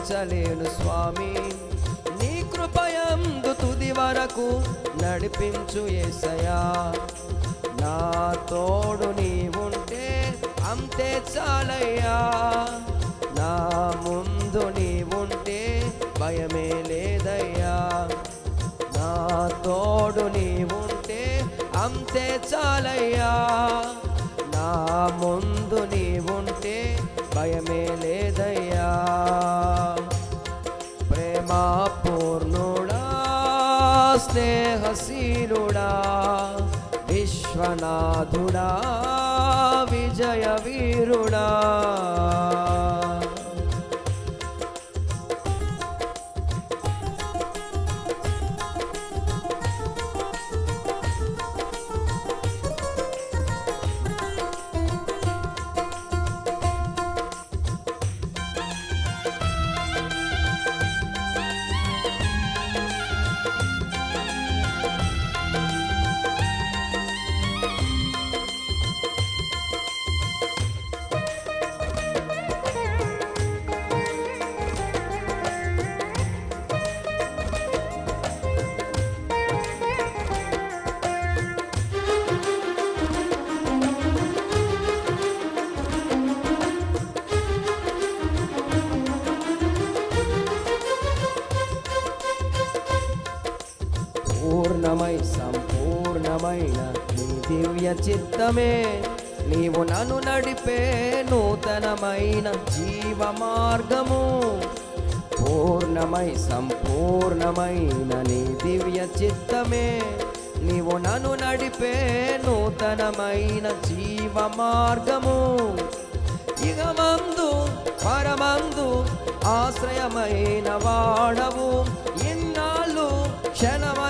వర్ణించలేను స్వామి. నీ కృపయందు తుది వరకు నడిపించు ఏసయా నా తోడు నీవుంటే అంతే చాలయ్యా. నా ముందు నీవుంటే భయమే లేదయ్యా. నా తోడు నీవుంటే అంతే చాలయ్యా. నా ముందు నీవుంటే భయమే లేదయ్యా. ప్రేమా పూర్ణుడా స్నేహశీలుడా విశ్వనాథుడా విజయ వీరుడా దివ్య చిత్తమే. నీవు నన్ను నడిపే నూతనమైన జీవ మార్గము పూర్ణమై సంపూర్ణమైన నీ దివ్య చిత్తమే. నీవు నన్ను నడిపే నూతనమైన జీవ మార్గము ఇగమందు పరమందు ఆశ్రయమైన వాడవు. ఇన్నాళ్ళు క్షణమై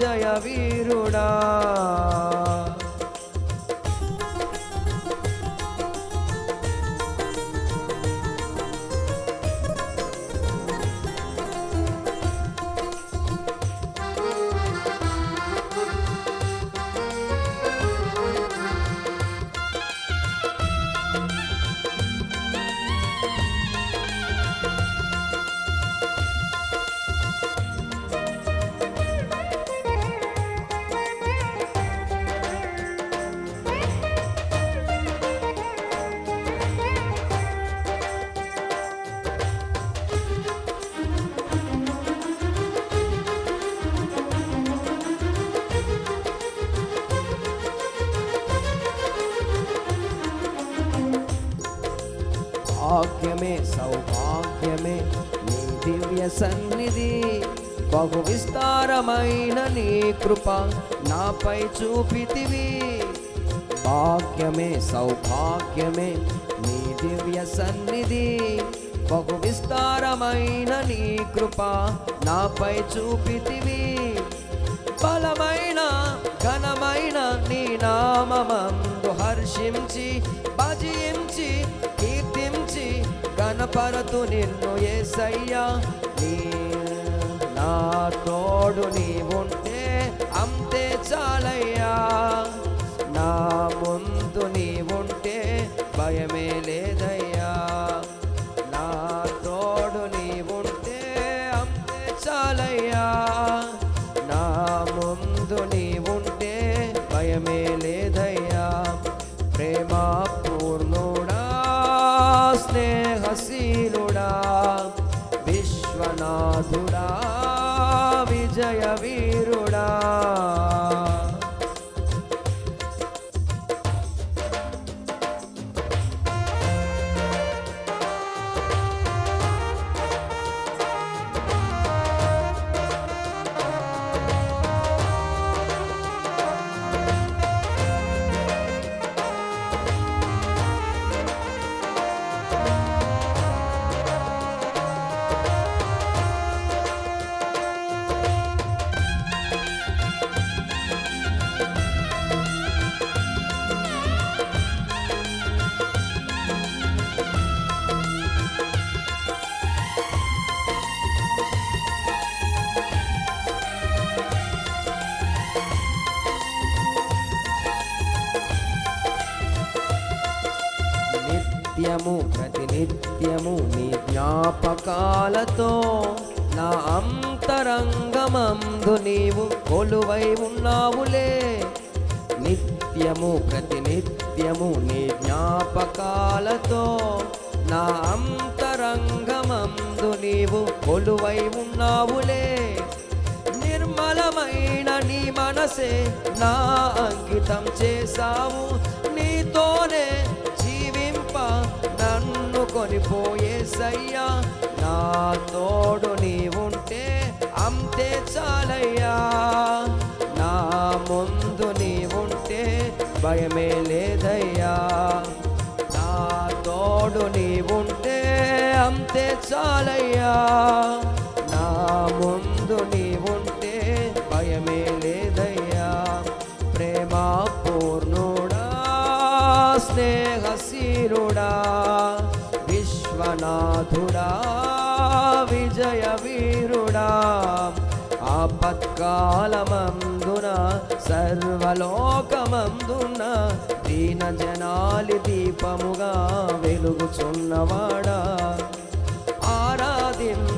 విజయ వీరుడా భాగ్యమే సౌభాగ్యమే. నీ దివ్య సన్నిధి బహు విస్తారమైన నీ కృప నాపై చూపితివి. భాగ్యమే సౌభాగ్యమే నీ దివ్య సన్నిధి బహు విస్తారమైన నీ కృప నాపై చూపితివి. బలమైన ఘనమైన నీ నామమందు హర్షించి భజించి గణపరతు నిన్ను ఏసయ్యా. నీ నా తోడు నీవుంటే అంతే చాలయ్యా. నిత్యము ప్రతినిత్యము నీ జ్ఞాపకాలతో నా అంతరంగమందు నీవు కొలువై ఉన్నావులే. నిత్యము ప్రతినిత్యము నీ జ్ఞాపకాలతో నా అంతరంగమందు నీవు కొలువై ఉన్నావులే. నిర్మలమైన నీ మనసే నా అంకితం చేశావు. నీతో నన్ను కొనిపోయే సయ్యా నా తోడు నీవుంటే అంతే చాలయ్యా. నా ముందు నీవుంటే భయమే లేదయ్యా. నా తోడు నీవుంటే అంతే చాలయ్యా. నా ముందు నీవుంటే భయమే లేదయ్యా. ప్రేమ పూర్ణుడా స్నేహశీలుడా నాథుడా విజయ వీరుడా. ఆపత్కాలమందున సర్వలోకమందున దీన జనాలి దీపముగా వెలుగుచున్నవాడా. ఆరాధింతు